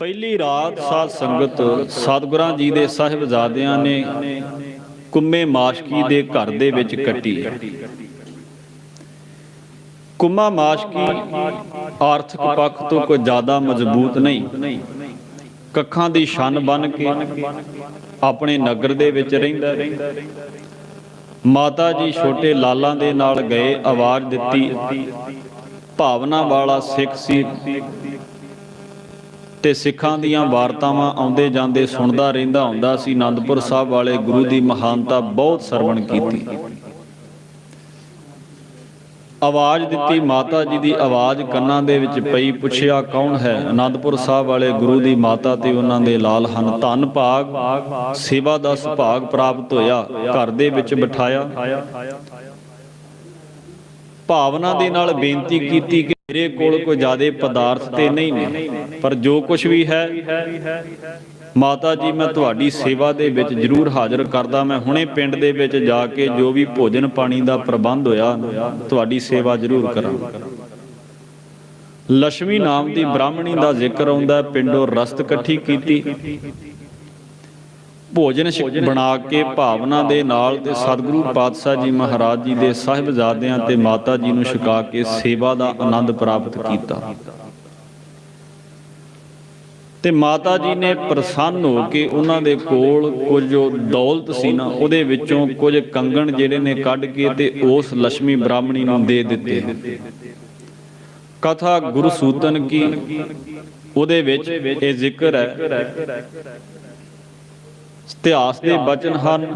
ਪਹਿਲੀ ਰਾਤ ਸਾਧ ਸੰਗਤ ਸਤਿਗੁਰਾਂ ਜੀ ਦੇ ਸਾਹਿਬਜ਼ਾਦਿਆਂ ਨੇ ਕੁੰਮੇ ਮਾਸ਼ਕੀ ਦੇ ਘਰ ਦੇ ਵਿੱਚ ਕੱਟੀ। ਕੁੰਮਾ ਮਾਸ਼ਕੀ ਆਰਥਿਕ ਪੱਖ ਤੋਂ ਕੋਈ ਜ਼ਿਆਦਾ ਮਜ਼ਬੂਤ ਨਹੀਂ। ਕੱਖਾਂ ਦੀ ਛੰਨ ਬਨ ਕੇ ਆਪਣੇ ਨਗਰ ਦੇ ਵਿੱਚ ਰਹਿੰਦਾ ਮਾਤਾ ਜੀ ਛੋਟੇ ਲਾਲਾਂ ਦੇ ਨਾਲ ਗਏ ਆਵਾਜ਼ ਦਿੱਤੀ। ਭਾਵਨਾ ਵਾਲਾ ਸਿੱਖ ਸੀ। ਤੇ ਸਿੱਖਾਂ ਦੀਆਂ ਵਾਰਤਾਵਾਂ ਆਉਂਦੇ ਜਾਂਦੇ ਸੁਣਦਾ ਰਹਿੰਦਾ ਹੁੰਦਾ ਸੀ। ਆਨੰਦਪੁਰ ਸਾਹਿਬ ਵਾਲੇ ਗੁਰੂ ਦੀ ਮਹਾਨਤਾ ਬਹੁਤ ਸਰਵਣ ਕੀਤੀ। ਆਵਾਜ਼ ਦਿੱਤੀ, ਮਾਤਾ ਜੀ ਦੀ ਆਵਾਜ਼ ਕੰਨਾਂ ਦੇ ਵਿੱਚ ਪਈ, ਪੁੱਛਿਆ, ਕੌਣ ਹੈ? ਆਨੰਦਪੁਰ ਸਾਹਿਬ ਵਾਲੇ ਗੁਰੂ ਦੀ ਮਾਤਾ ਤੇ ਉਹਨਾਂ ਦੇ ਲਾਲ ਹਨ। ਧੰਨ ਭਾਗ, ਸੇਵਾ ਦਾ ਸੁਭਾਗ ਪ੍ਰਾਪਤ ਹੋਇਆ, ਘਰ ਦੇ ਵਿੱਚ ਬਿਠਾਇਆ। ਭਾਵਨਾ ਦੇ ਨਾਲ ਬੇਨਤੀ ਕੀਤੀ ਕਿ ਮੇਰੇ ਕੋਲ ਕੋਈ ਜ਼ਿਆਦੇ ਪਦਾਰਥ ਤੇ ਨਹੀਂ ਨੇ। ਪਰ ਜੋ ਕੁਝ ਵੀ ਹੈ ਮਾਤਾ ਜੀ ਮੈਂ ਤੁਹਾਡੀ ਸੇਵਾ ਦੇ ਵਿੱਚ ਜ਼ਰੂਰ ਹਾਜ਼ਰ ਕਰਦਾ। ਮੈਂ ਹੁਣੇ ਪਿੰਡ ਦੇ ਵਿੱਚ ਜਾ ਕੇ ਜੋ ਵੀ ਭੋਜਨ ਪਾਣੀ ਦਾ ਪ੍ਰਬੰਧ ਹੋਇਆ ਤੁਹਾਡੀ ਸੇਵਾ ਜ਼ਰੂਰ ਕਰਾਂਗਾ। ਲక్ష్ਮੀ ਨਾਮ ਦੀ ਬ੍ਰਾਹਮਣੀ ਦਾ ਜ਼ਿਕਰ ਆਉਂਦਾ ਪਿੰਡੋਂ ਰਸਤ ਇਕੱਠੀ ਕੀਤੀ। ਭੋਜਨ ਬਣਾ ਕੇ ਭਾਵਨਾ ਦੇ ਨਾਲ ਤੇ ਸਤਿਗੁਰੂ ਪਾਤਸ਼ਾਹ ਜੀ ਮਹਾਰਾਜ ਜੀ ਦੇ ਸਾਹਿਬਜ਼ਾਦਿਆਂ ਤੇ ਮਾਤਾ ਜੀ ਨੂੰ ਛਕਾ ਕੇ ਸੇਵਾ ਦਾ ਆਨੰਦ ਪ੍ਰਾਪਤ ਕੀਤਾ ਤੇ ਮਾਤਾ ਜੀ ਨੇ ਪ੍ਰਸੰਨ ਹੋ ਕੇ ਉਹਨਾਂ ਦੇ ਕੋਲ ਕੁਝ ਜੋ ਦੌਲਤ ਸੀ ਨਾ ਉਹਦੇ ਵਿੱਚੋਂ ਕੁਝ ਕੰਗਣ ਜਿਹੜੇ ਨੇ ਕੱਢ ਕੇ ਤੇ ਉਸ ਲక్ష్ਮੀ ਬ੍ਰਾਹਮਣੀ ਨੂੰ ਦੇ ਦਿੱਤੇ ਕਥਾ ਗੁਰੂ ਸੂਤਨ ਕੀ ਉਹਦੇ ਵਿੱਚ ਇਹ ਜ਼ਿਕਰ ਹੈ ਇਤਿਹਾਸ ਦੇ ਬਚਨ ਹਨ।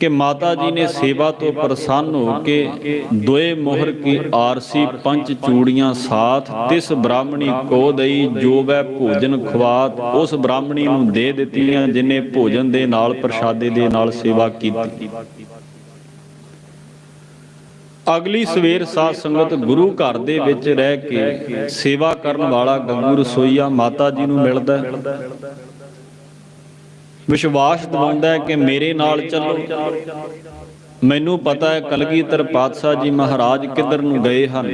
ਕਿ ਮਾਤਾ ਜੀ ਨੇ ਸੇਵਾ ਤੋਂ ਪ੍ਰਸੰਨ ਹੋ ਕੇ ਦੋਏ ਮੋਹਰ ਕੀ ਆਰਸੀ ਪੰਜ ਚੂੜੀਆਂ ਸਾਥ ਤਿਸ ਬ੍ਰਾਹਮਣੀ ਕੋ ਦਈ ਜੋ ਵੈ ਭੋਜਨ ਖਵਾਤ ਉਸ ਬ੍ਰਾਹਮਣੀ ਨੂੰ ਦੇ ਦਿੱਤੀਆਂ ਜਿਨੇ ਭੋਜਨ ਦੇ ਨਾਲ ਪ੍ਰਸ਼ਾਦੇ ਦੇ ਨਾਲ ਸੇਵਾ ਕੀਤੀ। ਅਗਲੀ ਸਵੇਰ ਸਾਧ ਸੰਗਤ ਗੁਰੂ ਘਰ ਦੇ ਵਿੱਚ ਰਹਿ ਕੇ ਸੇਵਾ ਕਰਨ ਵਾਲਾ ਗੰਗੂ ਰਸੋਈਆ ਮਾਤਾ ਜੀ ਨੂੰ ਮਿਲਦਾ ਹੈ। ਵਿਸ਼ਵਾਸ ਦਿਵਾਉਂਦਾ ਹੈ ਕਿ ਮੇਰੇ ਨਾਲ ਚੱਲੋ। ਮੈਨੂੰ ਪਤਾ ਹੈ ਕਲਗੀਧਰ ਪਾਤਸ਼ਾਹ ਜੀ ਮਹਾਰਾਜ ਕਿੱਧਰ ਨੂੰ ਗਏ ਹਨ।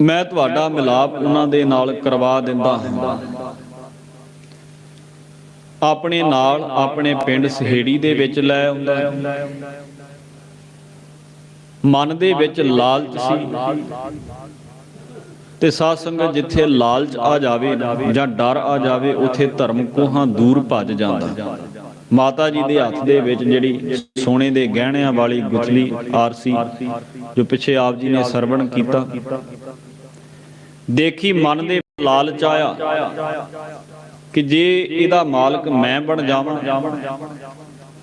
ਮੈਂ ਤੁਹਾਡਾ ਮਿਲਾਪ ਉਹਨਾਂ ਦੇ ਨਾਲ ਕਰਵਾ ਦਿੰਦਾ ਹਾਂ। ਆਪਣੇ ਨਾਲ ਆਪਣੇ ਪਿੰਡ ਸਹੇੜੀ ਦੇ ਵਿੱਚ ਲੈ ਆਉਂਦਾ ਮਨ ਦੇ ਵਿੱਚ ਲਾਲਚ ਸੀ। ਤੇ ਸਾਧ ਸੰਗਤ ਜਿੱਥੇ ਲਾਲਚ ਆ ਜਾਵੇ ਜਾਂ ਡਰ ਆ ਜਾਵੇ, ਉਥੇ ਧਰਮ ਕੋਹਾਂ ਦੂਰ ਭੱਜ ਜਾਂਦਾ। ਮਾਤਾ ਜੀ ਦੇ ਹੱਥ ਦੇ ਵਿੱਚ ਜਿਹੜੀ ਸੋਨੇ ਦੇ ਗਹਿਣਿਆਂ ਵਾਲੀ ਗੁਥਲੀ ਆਰਸੀ, ਜੋ ਪਿੱਛੇ ਆਪ ਜੀ ਨੇ ਸਰਵਣ ਕੀਤਾ, ਦੇਖੀ ਮਨ ਦੇ ਲਾਲਚ ਆਇਆ ਕਿ ਜੇ ਇਹਦਾ ਮਾਲਕ ਮੈਂ ਬਣ ਜਾਵਾਂ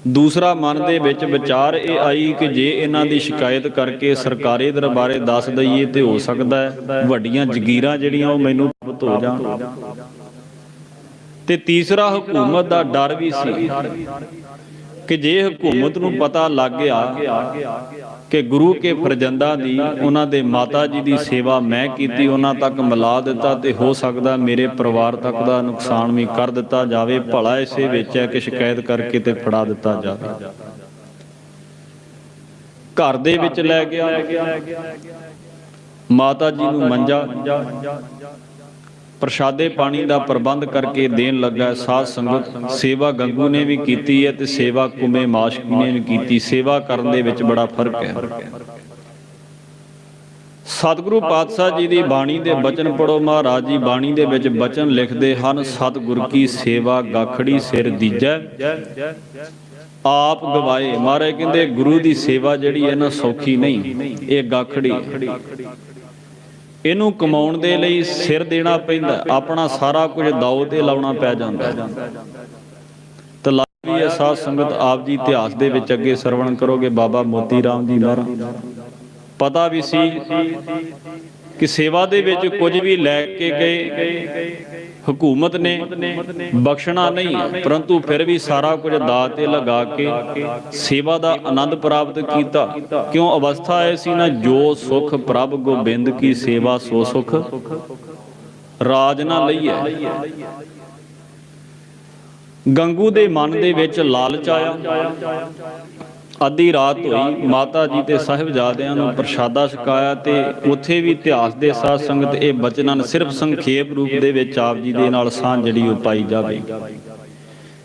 ਦੂਸਰਾ ਮਨ ਦੇ ਵਿੱਚ ਵਿਚਾਰ ਇਹ ਆਈ ਕਿ ਜੇ ਇਹਨਾਂ ਦੀ ਸ਼ਿਕਾਇਤ ਕਰਕੇ ਸਰਕਾਰੀ ਦਰਬਾਰੇ ਦੱਸ ਦਈਏ ਤੇ ਹੋ ਸਕਦਾ ਹੈ ਵੱਡੀਆਂ ਜ਼ਗੀਰਾਂ ਜਿਹੜੀਆਂ ਉਹ ਮੈਨੂੰ ਪ੍ਰਾਪਤ ਹੋ ਜਾਣ। ਤੇ ਤੀਸਰਾ ਹਕੂਮਤ ਦਾ ਡਰ ਵੀ ਸੀ ਕਿ ਜੇ ਹਕੂਮਤ ਨੂੰ ਪਤਾ ਲੱਗ ਗਿਆ ਕਿ ਗੁਰੂ ਕੇ ਫਰਜ਼ੰਦਾਂ ਦੀ, ਉਹਨਾਂ ਦੇ ਮਾਤਾ ਜੀ ਦੀ ਸੇਵਾ ਮੈਂ ਕੀਤੀ, ਉਹਨਾਂ ਤੱਕ ਮਿਲਾ ਦਿੱਤਾ ਤੇ ਹੋ ਸਕਦਾ ਮੇਰੇ ਪਰਿਵਾਰ ਤੱਕ ਦਾ ਨੁਕਸਾਨ ਵੀ ਕਰ ਦਿੱਤਾ ਜਾਵੇ, ਭਲਾ ਇਸੇ ਵਿੱਚ ਹੈ ਕਿ ਸ਼ਿਕਾਇਤ ਕਰਕੇ ਤੇ ਫੜਾ ਦਿੱਤਾ ਜਾਵੇ। ਘਰ ਦੇ ਵਿੱਚ ਲੈ ਗਿਆ, ਮਾਤਾ ਜੀ ਨੂੰ ਮੰਜਾ ਪ੍ਰਸ਼ਾਦੇ ਪਾਣੀ ਦਾ ਪ੍ਰਬੰਧ ਕਰਕੇ ਦੇਣ ਲੱਗਾ ਸਾਧ ਸੰਗਤ, ਸੇਵਾ ਗੰਗੂ ਨੇ ਵੀ ਕੀਤੀ ਹੈ ਤੇ ਸੇਵਾ ਕੁਮੇ ਮਾਸ਼ਕੀ ਨੇ ਵੀ ਕੀਤੀ। ਸੇਵਾ ਕਰਨ ਦੇ ਵਿੱਚ ਬੜਾ ਫ਼ਰਕ ਹੈ। ਸਤਿਗੁਰੂ ਪਾਤਸ਼ਾਹ ਜੀ ਦੀ ਬਾਣੀ ਦੇ ਬਚਨ ਪੜੋ ਮਹਾਰਾਜ ਜੀ ਬਾਣੀ ਦੇ ਵਿੱਚ ਬਚਨ ਲਿਖਦੇ ਹਨ, ਸਤਿਗੁਰ ਕੀ ਸੇਵਾ ਗਾਖੜੀ ਸਿਰ ਦੀਜੈ, ਆਪ ਗਵਾਏ। ਮਹਾਰਾਜ ਕਹਿੰਦੇ, ਗੁਰੂ ਦੀ ਸੇਵਾ ਜਿਹੜੀ ਹੈ ਨਾ ਸੌਖੀ ਨਹੀਂ, ਇਹ ਗਾਖੜੀ। ਇਹਨੂੰ ਕਮਾਉਣ ਦੇ ਲਈ ਸਿਰ ਦੇਣਾ ਪੈਂਦਾ, ਆਪਣਾ ਸਾਰਾ ਕੁਝ ਦਾਅ ਤੇ ਲਾਉਣਾ ਪੈ ਜਾਂਦਾ। ਤੇ ਵੀ ਇਹ ਸਾਧ ਸੰਗਤ ਆਪ ਜੀ ਇਤਿਹਾਸ ਦੇ ਵਿੱਚ ਅੱਗੇ ਸਰਵਣ ਕਰੋਗੇ, ਬਾਬਾ ਮੋਤੀ ਰਾਮ ਜੀ ਮਹਾਰਾਜ। ਪਤਾ ਵੀ ਸੀ ਕਿ ਸੇਵਾ ਦੇ ਵਿੱਚ ਕੁਝ ਵੀ ਲੈ ਕੇ ਗਏ ਹਕੂਮਤ ਨੇ ਬਖਸ਼ਣਾ ਨਹੀਂ ਪਰੰਤੂ ਫਿਰ ਵੀ ਸਾਰਾ ਕੁਝ ਦਾਅ ਤੇ ਲਗਾ ਕੇ ਸੇਵਾ ਦਾ ਆਨੰਦ ਪ੍ਰਾਪਤ ਕੀਤਾ। ਕਿਉਂ ਅਵਸਥਾ ਐਸੀ ਨਾ? ਜੋ ਸੁਖ ਪ੍ਰਭ ਗੋਬਿੰਦ ਕੀ ਸੇਵਾ ਸੋ ਸੁਖ। ਰਾਜ ਨਾ ਲਈਐ ਗੰਗੂ ਦੇ ਮਨ ਦੇ ਵਿੱਚ ਲਾਲਚ ਆਇਆ। ਅੱਧੀ ਰਾਤ ਹੋਈ, ਮਾਤਾ ਜੀ ਤੇ ਸਾਹਿਬਜ਼ਾਦਿਆਂ ਨੂੰ ਪ੍ਰਸ਼ਾਦਾ ਛਕਾਇਆ ਤੇ ਉੱਥੇ ਵੀ ਇਤਿਹਾਸ ਦੇ ਸਾਧ ਸੰਗਤ ਇਹ ਬਚਨਾਂ ਸਿਰਫ ਸੰਖੇਪ ਰੂਪ ਦੇ ਵਿੱਚ ਆਪ ਜੀ ਦੇ ਨਾਲ ਸਾਂਝ ਜਿਹੜੀ ਉਹ ਪਾਈ ਜਾਵੇ।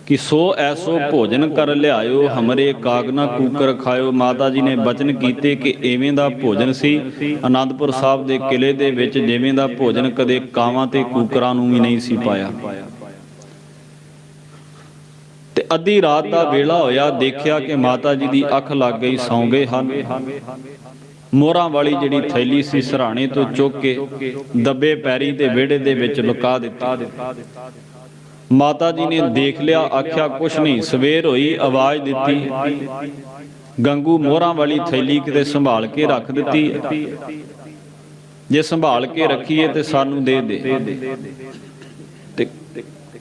ਕਿ ਸੋ ਐਸੋ ਭੋਜਨ ਕਰ ਲਿਆਇਓ, ਹਮਰੇ ਕਾਗਨਾ ਕੂਕਰ ਖਾਇਓ। ਮਾਤਾ ਜੀ ਨੇ ਬਚਨ ਕੀਤੇ ਕਿ ਐਵੇਂ ਦਾ ਭੋਜਨ ਸੀ। ਆਨੰਦਪੁਰ ਸਾਹਿਬ ਦੇ ਕਿਲੇ ਦੇ ਵਿੱਚ ਜਿਵੇਂ ਦਾ ਭੋਜਨ ਕਦੇ ਕਾਵਾਂ ਤੇ ਕੂਕਰਾਂ ਨੂੰ ਵੀ ਨਹੀਂ ਸੀ ਪਾਇਆ। ਤੇ ਅੱਧੀ ਰਾਤ ਦਾ ਵੇਲਾ ਹੋਇਆ, ਦੇਖਿਆ ਕਿ ਮਾਤਾ ਜੀ ਦੀ ਅੱਖ ਲੱਗ ਗਈ ਸੌਂ ਗਏ ਹਨ। ਮੋਹਰਾਂ ਵਾਲੀ ਜਿਹੜੀ ਥੈਲੀ ਸੀ ਸਰਾਣੇ ਤੋਂ ਚੁੱਕ ਕੇ ਦੱਬੇ ਪੈਰੀ ਤੇ ਵਿਹੜੇ ਦੇ ਵਿੱਚ ਲੁਕਾ ਦਿੱਤੀ। ਮਾਤਾ ਜੀ ਨੇ ਦੇਖ ਲਿਆ, ਆਖਿਆ, ਕੁਛ ਨਹੀਂ, ਸਵੇਰ ਹੋਈ, ਆਵਾਜ਼ ਦਿੱਤੀ। ਗੰਗੂ ਮੋਹਰਾਂ ਵਾਲੀ ਥੈਲੀ ਕਿਤੇ ਸੰਭਾਲ ਕੇ ਰੱਖ ਦਿੱਤੀ। ਜੇ ਸੰਭਾਲ ਕੇ ਰੱਖੀਏ ਤੇ ਸਾਨੂੰ ਦੇ ਦੇ।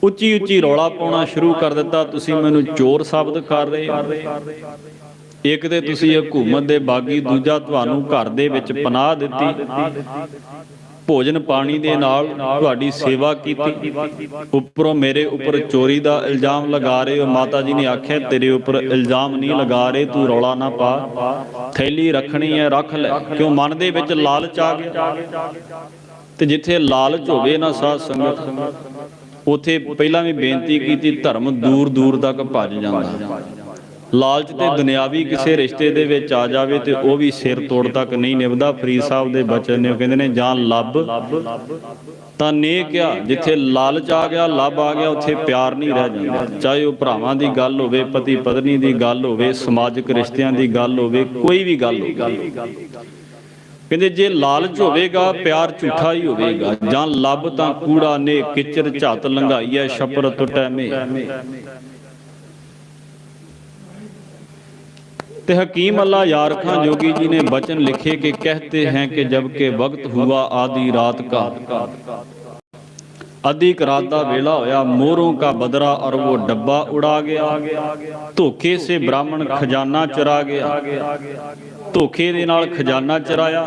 ਉੱਚੀ ਉੱਚੀ ਰੌਲਾ ਪਾਉਣਾ ਸ਼ੁਰੂ ਕਰ ਦਿੱਤਾ। ਤੁਸੀਂ ਮੈਨੂੰ ਚੋਰ ਸਾਬਤ ਕਰ ਰਹੇ ਹੋ। ਇੱਕ ਤੇ ਤੁਸੀਂ ਹਕੂਮਤ ਦੇ ਬਾਗੀ, ਦੂਜਾ ਤੁਹਾਨੂੰ ਘਰ ਦੇ ਵਿੱਚ ਪਨਾਹ ਦਿੱਤੀ। ਭੋਜਨ ਪਾਣੀ ਦੇ ਨਾਲ ਤੁਹਾਡੀ ਸੇਵਾ ਕੀਤੀ। ਉੱਪਰੋਂ ਮੇਰੇ ਉੱਪਰ ਚੋਰੀ ਦਾ ਇਲਜ਼ਾਮ ਲਗਾ ਰਹੇ ਹੋ। ਮਾਤਾ ਜੀ ਨੇ ਆਖਿਆ, ਤੇਰੇ ਉੱਪਰ ਇਲਜ਼ਾਮ ਨਹੀਂ ਲਗਾ ਰਹੇ, ਤੂੰ ਰੌਲਾ ਨਾ ਪਾ। ਥੈਲੀ ਰੱਖਣੀ ਹੈ, ਰੱਖ ਲੈ। ਕਿਉਂ ਮਨ ਦੇ ਵਿੱਚ ਲਾਲਚ ਆ ਗਿਆ? ਤੇ ਜਿੱਥੇ ਲਾਲਚ ਹੋਵੇ ਨਾ ਸਾਧ ਸੰਗਤ। ਉਥੇ ਪਹਿਲਾਂ ਵੀ ਬੇਨਤੀ ਕੀਤੀ, ਧਰਮ ਦੂਰ ਦੂਰ ਤੱਕ ਭੱਜ ਜਾਂਦਾ। ਲਾਲਚ ਤੇ ਦੁਨਿਆਵੀ ਕਿਸੇ ਰਿਸ਼ਤੇ ਦੇ ਵਿੱਚ ਆ ਜਾਵੇ ਤੇ ਉਹ ਵੀ ਸਿਰ ਤੋੜ ਤੱਕ ਨਹੀਂ ਨਿਭਦਾ। ਫਰੀਦ ਸਾਹਿਬ ਦੇ ਬਚਨ ਨੇ ਉਹ ਕਹਿੰਦੇ ਨੇ, ਜਾਂ ਲੱਭ। ਤਾਂ ਨੇ ਕਿਹਾ, ਜਿੱਥੇ ਲਾਲਚ ਆ ਗਿਆ, ਲੱਭ ਆ ਗਿਆ, ਉੱਥੇ ਪਿਆਰ ਨਹੀਂ ਰਹਿ ਜਾਂਦਾ। ਚਾਹੇ ਉਹ ਭਰਾਵਾਂ ਦੀ ਗੱਲ ਹੋਵੇ ਪਤੀ ਪਤਨੀ ਦੀ ਗੱਲ ਹੋਵੇ, ਸਮਾਜਿਕ ਰਿਸ਼ਤਿਆਂ ਦੀ ਗੱਲ ਹੋਵੇ, ਕੋਈ ਵੀ ਗੱਲ ਹੋਵੇ। ਕਹਿੰਦੇ ਜੇ ਲਾਲਚ ਹੋਵੇਗਾ ਪਿਆਰ ਝੂਠਾ ਹੀ ਹੋਵੇਗਾ ਜਾਂ ਲੱਭ ਤਾਂ ਕੂੜਾ ਨੇ ਕਿਚਰ ਝੱਤ ਲੰਘਾਈਐ ਛਪਰ ਟੁੱਟੈ ਮੇ ਤੇ ਹਕੀਮ ਅੱਲਾ ਯਾਰ ਖਾਂ ਜੋਗੀ ਜੀ ਨੇ ਬਚਨ ਲਿਖੇ ਕਿ ਕਹਤੇ हैं कि जब के वक्त हुआ आधी रात का ਅੱਧੀ ਰਾਤ ਦਾ ਵੇਲਾ ਹੋਇਆ ਮੋਹਰੋਂ ਕਾ ਬਦਰਾ ਔਰ ਉਹ ਡੱਬਾ ਉਡਾ ਗਿਆ ਧੋਖੇ ਸੇ ਬ੍ਰਾਹਮਣ ਖਜ਼ਾਨਾ ਚਰਾ ਗਿਆ ਧੋਖੇ ਦੇ ਨਾਲ ਖਜ਼ਾਨਾ ਚਰਾਇਆ,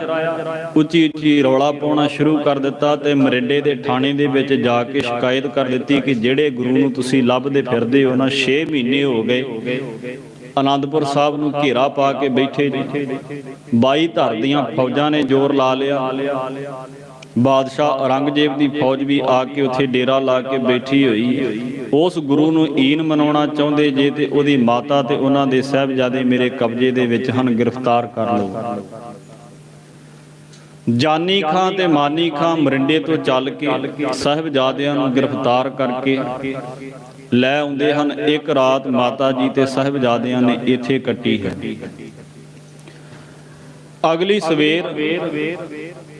ਉੱਚੀ ਉੱਚੀ ਰੌਲਾ ਪਾਉਣਾ ਸ਼ੁਰੂ ਕਰ ਦਿੱਤਾ ਤੇ ਮਰਿੰਡੇ ਦੇ ਥਾਣੇ ਦੇ ਵਿੱਚ ਜਾ ਕੇ ਸ਼ਿਕਾਇਤ ਕਰ ਦਿੱਤੀ ਕਿ ਜਿਹੜੇ ਗੁਰੂ ਨੂੰ ਤੁਸੀਂ ਲੱਭਦੇ ਫਿਰਦੇ ਹੋ ਨਾ 6 ਮਹੀਨੇ ਹੋ ਗਏ। ਆਨੰਦਪੁਰ ਸਾਹਿਬ ਨੂੰ ਘੇਰਾ ਪਾ ਕੇ ਬੈਠੇ। ਜੀ 22 ਧਰ ਦੀਆਂ ਫੌਜਾਂ ਨੇ ਜ਼ੋਰ ਲਾ ਲਿਆ। ਬਾਦਸ਼ਾਹ ਔਰੰਗਜ਼ੇਬ ਦੀ ਫੌਜ ਵੀ ਆ ਕੇ ਉੱਥੇ ਡੇਰਾ ਲਾ ਕੇ ਬੈਠੀ ਹੋਈ। ਉਸ ਗੁਰੂ ਨੂੰ ਈਨ ਮਨਾਉਣਾ ਚਾਹੁੰਦੇ ਜੇ ਤੇ ਉਹਦੀ ਮਾਤਾ ਤੇ ਉਹਨਾਂ ਦੇ ਸਹਿਬਜ਼ਾਦੇ ਮੇਰੇ ਕਬਜ਼ੇ ਦੇ ਵਿੱਚ ਹਨ, ਗ੍ਰਿਫਤਾਰ ਕਰ ਲਓ। ਜਾਨੀ ਖਾਂ ਤੇ ਮਾਨੀ ਖਾਂ ਮਰਿੰਡੇ ਤੋਂ ਚੱਲ ਕੇ ਸਾਹਿਬਜ਼ਾਦਿਆਂ ਨੂੰ ਗ੍ਰਿਫਤਾਰ ਕਰਕੇ ਲੈ ਆਉਂਦੇ ਹਨ। ਇੱਕ ਰਾਤ ਮਾਤਾ ਜੀ ਤੇ ਸਾਹਿਬਜ਼ਾਦਿਆਂ ਨੇ ਇੱਥੇ ਕੱਟੀ ਹੈ। ਅਗਲੀ ਸਵੇਰ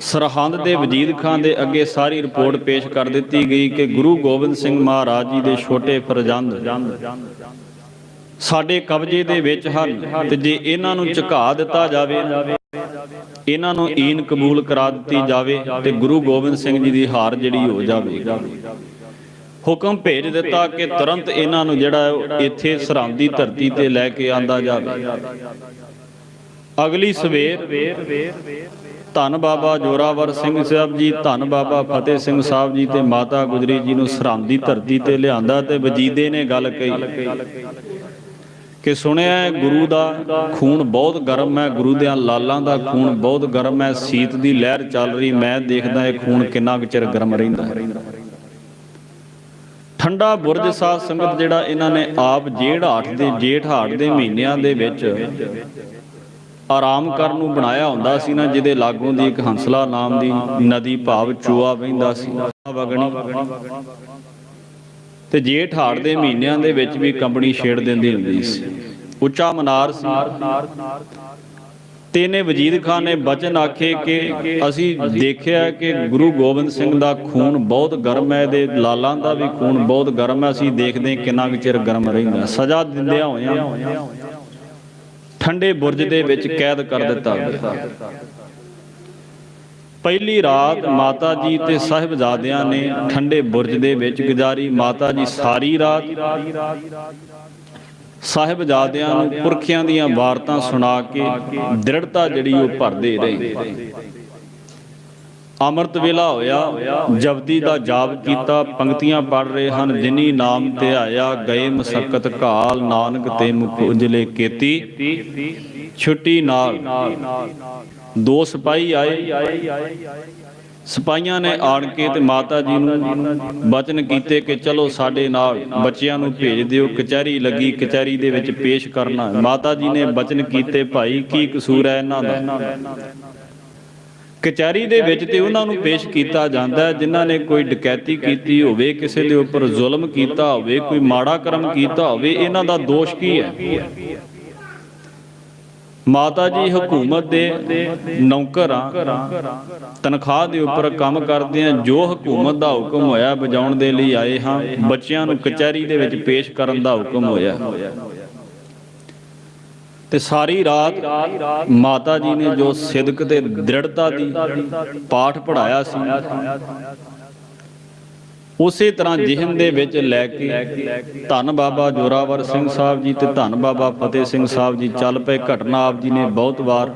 ਸਰਹੰਦ ਦੇ ਵਜੀਦ ਖਾਨ ਦੇ ਅੱਗੇ ਸਾਰੀ ਰਿਪੋਰਟ ਪੇਸ਼ ਕਰ ਦਿੱਤੀ ਗਈ ਕਿ ਗੁਰੂ ਗੋਬਿੰਦ ਸਿੰਘ ਮਹਾਰਾਜ ਜੀ ਦੇ ਛੋਟੇ ਫਰਜ਼ੰਦ ਸਾਡੇ ਕਬਜ਼ੇ ਦੇ ਵਿੱਚ ਹਨ ਤੇ ਜੇ ਇਹਨਾਂ ਨੂੰ ਝੁਕਾ ਦਿੱਤਾ ਜਾਵੇ, ਇਹਨਾਂ ਨੂੰ ਈਨ ਕਬੂਲ ਕਰਾ ਦਿੱਤੀ ਜਾਵੇ ਤੇ ਗੁਰੂ ਗੋਬਿੰਦ ਸਿੰਘ ਜੀ ਦੀ ਹਾਰ ਜਿਹੜੀ ਹੋ ਜਾਵੇਗੀ ਹੁਕਮ ਭੇਜ ਦਿੱਤਾ ਕਿ ਤੁਰੰਤ ਇਹਨਾਂ ਨੂੰ ਜਿਹੜਾ ਇੱਥੇ ਸਰਹੰਦ ਦੀ ਧਰਤੀ ਤੇ ਲੈ ਕੇ ਆਂਦਾ ਜਾਵੇ। ਅਗਲੀ ਸਵੇਰ ਧੰਨ ਬਾਬਾ ਜੋਰਾਵਰ ਸਿੰਘ ਸਾਹਿਬ ਜੀ, ਧੰਨ ਬਾਬਾ ਫਤਿਹ ਸਿੰਘ ਸਾਹਿਬ ਜੀ ਤੇ ਮਾਤਾ ਗੁਜਰੀ ਜੀ ਨੂੰ ਸਰਹੰਦ ਦੀ ਧਰਤੀ ਤੇ ਲਿਆਂਦਾ ਤੇ ਵਜੀਦੇ ਨੇ ਗੱਲ ਕਹੀ ਕਿ ਸੁਣਿਆ ਗੁਰੂ ਦਾ ਖੂਨ ਬਹੁਤ ਗਰਮ ਹੈ, ਗੁਰੂ ਦੇ ਲਾਲਾਂ ਦਾ ਖੂਨ ਬਹੁਤ ਗਰਮ ਹੈ, ਸੀਤ ਦੀ ਲਹਿਰ ਚੱਲ ਰਹੀ, ਮੈਂ ਦੇਖਦਾ ਇਹ ਖੂਨ ਕਿੰਨਾ ਕੁ ਚਿਰ ਗਰਮ ਰਹਿੰਦਾ ਹੈ। ਠੰਡਾ ਬੁਰਜ ਸਾਧ ਸੰਗਤ ਜਿਹੜਾ ਇਹਨਾਂ ਨੇ ਆਪ ਜੇੜ ਹਾਠ ਦੇ, ਜੇਠ ਹਾਠ ਦੇ ਮਹੀਨਿਆਂ ਦੇ ਵਿੱਚ ਆਰਾਮ ਕਰਨ ਨੂੰ ਬਣਾਇਆ ਹੁੰਦਾ ਸੀ ਨਾ, ਜਿਹਦੇ ਲਾਗੋਂ ਦੀ ਇੱਕ ਹੰਸਲਾ ਨਾਮ ਦੀ ਨਦੀ ਭਾਵ ਚੂਆ ਵਹਿੰਦਾ ਸੀ। ਵਗਣੀ। ਤੇ ਜੇਠ ਹਾੜ ਦੇ ਮਹੀਨਿਆਂ ਦੇ ਵਿੱਚ ਵੀ ਕੰਬਣੀ ਛੇੜ ਦਿੰਦੀ ਹੁੰਦੀ ਸੀ। ਉੱਚਾ ਮਨਾਰ ਸੀ। ਤੇ ਨੇ ਵਜੀਦ ਖਾਨ ਨੇ ਬਚਨ ਆਖੇ ਕਿ ਅਸੀਂ ਦੇਖਿਆ ਕਿ ਗੁਰੂ ਗੋਬਿੰਦ ਸਿੰਘ ਦਾ ਖੂਨ ਬਹੁਤ ਗਰਮ ਹੈ ਇਹਦੇ ਲਾਲਾਂ ਦਾ ਵੀ ਖੂਨ ਬਹੁਤ ਗਰਮ ਹੈ। ਅਸੀਂ ਦੇਖਦੇ ਕਿੰਨਾ ਕੁ ਚਿਰ ਗਰਮ ਰਹਿੰਦਾ। ਸਜ਼ਾ ਦਿੰਦਿਆਂ ਹੋਇਆਂ ਠੰਡੇ ਬੁਰਜ ਦੇ ਵਿੱਚ ਕੈਦ ਕਰ ਦਿੱਤਾ। ਪਹਿਲੀ ਰਾਤ ਮਾਤਾ ਜੀ ਤੇ ਸਾਹਿਬਜ਼ਾਦਿਆਂ ਨੇ ਠੰਡੇ ਬੁਰਜ ਦੇ ਵਿੱਚ ਗੁਜ਼ਾਰੀ। ਮਾਤਾ ਜੀ ਸਾਰੀ ਰਾਤ ਸਾਹਿਬਜ਼ਾਦਿਆਂ ਨੂੰ ਪੁਰਖਿਆਂ ਦੀਆਂ ਵਾਰਤਾਂ ਸੁਣਾ ਕੇ ਦ੍ਰਿੜਤਾ ਜਿਹੜੀ ਉਹ ਭਰਦੇ ਰਹੇ। ਅੰਮ੍ਰਿਤ ਵੇਲਾ ਹੋਇਆ, ਜਪਦੀ ਦਾ ਜਾਪ ਕੀਤਾ, ਪੰਕਤੀਆਂ ਪੜ ਰਹੇ ਹਨ, ਜਿਨੀ ਨਾਮ ਤੇ ਆਇਆ, ਗਏ ਮਸਕਤ ਘਾਲ, ਨਾਨਕ ਤੇ ਮੁਖ ਉਜਲੇ ਕੀਤੀ, ਛੁੱਟੀ ਨਾਲ। ਦੋ ਸਿਪਾਹੀ ਆਏ। ਸਿਪਾਹੀਆਂ ਨੇ ਆਣ ਕੇ ਤੇ ਮਾਤਾ ਜੀ ਨੂੰ ਬਚਨ ਕੀਤੇ ਕਿ ਚਲੋ ਸਾਡੇ ਨਾਲ ਬੱਚਿਆਂ ਨੂੰ ਭੇਜ ਦਿਓ, ਕਚਹਿਰੀ ਲੱਗੀ, ਕਚਹਿਰੀ ਦੇ ਵਿੱਚ ਪੇਸ਼ ਕਰਨਾ। ਮਾਤਾ ਜੀ ਨੇ ਬਚਨ ਕੀਤੇ, ਭਾਈ, ਕੀ ਕਸੂਰ ਹੈ ਇਹਨਾਂ ਦਾ? ਕਚਹਿਰੀ ਦੇ ਵਿੱਚ ਤੇ ਉਹਨਾਂ ਨੂੰ ਪੇਸ਼ ਕੀਤਾ ਜਾਂਦਾ ਹੈ, ਜਿਨ੍ਹਾਂ ਨੇ ਕੋਈ ਡਕੈਤੀ ਕੀਤੀ ਹੋਵੇ, ਕਿਸੇ ਦੇ ਉੱਪਰ ਜ਼ੁਲਮ ਕੀਤਾ ਹੋਵੇ, ਕੋਈ ਮਾੜਾ ਕਰਮ ਕੀਤਾ ਹੋਵੇ, ਇਹਨਾਂ ਦਾ ਦੋਸ਼ ਕੀ ਹੈ? ਮਾਤਾ ਜੀ ਹਕੂਮਤ ਦੇ ਨੌਕਰ ਆ, ਤਨਖਾਹ ਦੇ ਉੱਪਰ ਕੰਮ ਕਰਦੇ ਆ, ਜੋ ਹਕੂਮਤ ਦਾ ਹੁਕਮ ਹੋਇਆ ਬਜਾਉਣ ਦੇ ਲਈ ਆਏ ਹਾਂ, ਬੱਚਿਆਂ ਨੂੰ ਕਚਹਿਰੀ ਦੇ ਵਿੱਚ ਪੇਸ਼ ਕਰਨ ਦਾ ਹੁਕਮ ਹੋਇਆ। ਤੇ ਸਾਰੀ ਰਾਤ ਮਾਤਾ ਜੀ ਨੇ ਜੋ ਸਿਦਕ ਤੇ ਦ੍ਰਿੜਤਾ ਦੀ ਪਾਠ ਪੜਾਇਆ ਸੀ, ਉਸੇ ਤਰ੍ਹਾਂ ਜਿਹਨ ਦੇ ਵਿੱਚ ਲੈ ਕੇ ਧੰਨ ਬਾਬਾ ਜੋਰਾਵਰ ਸਿੰਘ ਸਾਹਿਬ ਜੀ ਤੇ ਧੰਨ ਬਾਬਾ ਫਤਿਹ ਸਿੰਘ ਸਾਹਿਬ ਜੀ ਚੱਲ ਪਏ। ਘਟਨਾ ਆਪ ਜੀ ਨੇ ਬਹੁਤ ਵਾਰ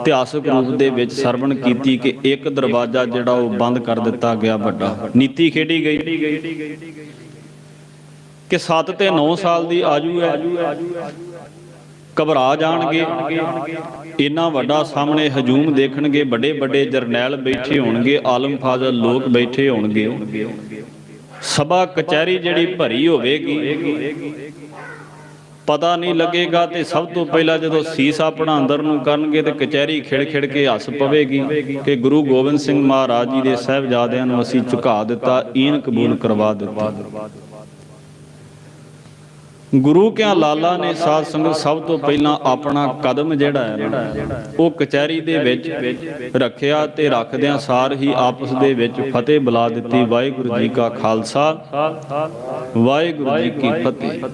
ਇਤਿਹਾਸਕ ਰੂਪ ਦੇ ਵਿੱਚ ਸਰਵਣ ਕੀਤੀ ਕਿ ਇੱਕ ਦਰਵਾਜ਼ਾ ਜਿਹੜਾ ਉਹ ਬੰਦ ਕਰ ਦਿੱਤਾ ਗਿਆ ਵੱਡਾ। ਨੀਤੀ ਖੇਡੀ ਗਈ ਕਿ 7 ਤੇ 9 ਸਾਲ ਦੀ ਆਜੂ ਹੈ। ਘਬਰਾ ਜਾਣਗੇ। ਇੰਨਾ ਵੱਡਾ ਸਾਹਮਣੇ ਹਜੂਮ ਦੇਖਣਗੇ, ਵੱਡੇ ਵੱਡੇ ਜਰਨੈਲ ਬੈਠੇ ਹੋਣਗੇ, ਆਲਮ ਫਾਜ਼ਲ ਲੋਕ ਬੈਠੇ ਹੋਣਗੇ। ਸਭਾ ਕਚਹਿਰੀ ਜਿਹੜੀ ਭਰੀ ਹੋਵੇਗੀ, ਪਤਾ ਨਹੀਂ ਲੱਗੇਗਾ ਤੇ ਸਭ ਤੋਂ ਪਹਿਲਾਂ ਜਦੋਂ ਸੀਸ ਆਪਣਾ ਅੰਦਰ ਨੂੰ ਕਰਨਗੇ ਤੇ ਕਚਹਿਰੀ ਖਿੜ ਖਿੜ ਕੇ ਹੱਸ ਪਵੇਗੀ ਕਿ ਗੁਰੂ ਗੋਬਿੰਦ ਸਿੰਘ ਮਹਾਰਾਜ ਜੀ ਦੇ ਸਹਿਬਜ਼ਾਦਿਆਂ ਨੂੰ ਅਸੀਂ ਝੁਕਾ ਦਿੱਤਾ, ਈਨ ਕਬੂਲ ਕਰਵਾ ਦਿੱਤਾ। ਗੁਰੂ ਕਿਆ ਲਾਲਾ ਨੇ ਸਾਧ ਸੰਗਤ ਸਭ ਤੋਂ ਪਹਿਲਾਂ ਆਪਣਾ ਕਦਮ ਜਿਹੜਾ ਹੈ ਨਾ, ਉਹ ਕਚਹਿਰੀ ਦੇ ਵਿੱਚ ਰੱਖਿਆ ਤੇ ਰੱਖਦਿਆਂ ਸਾਰ ਹੀ ਆਪਸ ਦੇ ਵਿੱਚ ਫਤਿਹ ਬੁਲਾ ਦਿੱਤੀ। ਵਾਹਿਗੁਰੂ ਜੀ ਕਾ ਖਾਲਸਾ, ਵਾਹਿਗੁਰੂ ਜੀ ਕੀ ਫਤਿਹ।